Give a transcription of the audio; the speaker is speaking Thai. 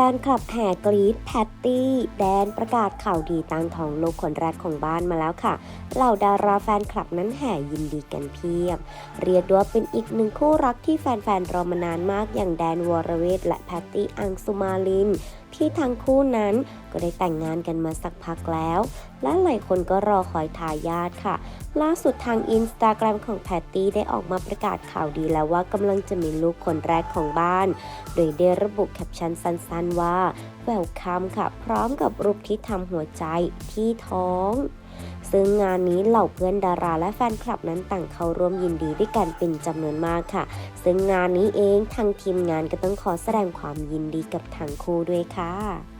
ฟนคลับแห่กรีดแพตตี้ แดนประกาศข่าวดีตั้งท้องลูกคนแรกของบ้านมาแล้วค่ะ เหล่าดาราแฟนคลับนั้นแห่ยินดีกันเพียบ เรียกดว่าเป็นอีกหนึ่งคู่รักที่แฟนๆรอมานานมากอย่างแดนวรเวทและแพตตี้อังสุมาลิน ที่ทั้งคู่นั้นก็ได้แต่งงานกันมาสักพักแล้ว และหลายคนก็รอคอยทายาทค่ะ ล่าสุดทางอินสตาแกรมของแพตตี้ได้ออกมาประกาศข่าวดีแล้วว่ากำลังจะมีลูกคนแรกของบ้าน โดยได้ระบุแคปชั่นสั้นๆว่า Welcome ค่ะ พร้อมกับรูปที่ทำหัวใจที่ท้อง ซึ่งงานนี้เหล่าเพื่อนดาราและแฟนคลับนั้นต่างเข้าร่วมยินดีด้วยกันเป็นจำนวนมากค่ะ ซึ่งงานนี้เองทางทีมงานก็ต้องขอแสดงความยินดีกับทั้งคู่ด้วยค่ะ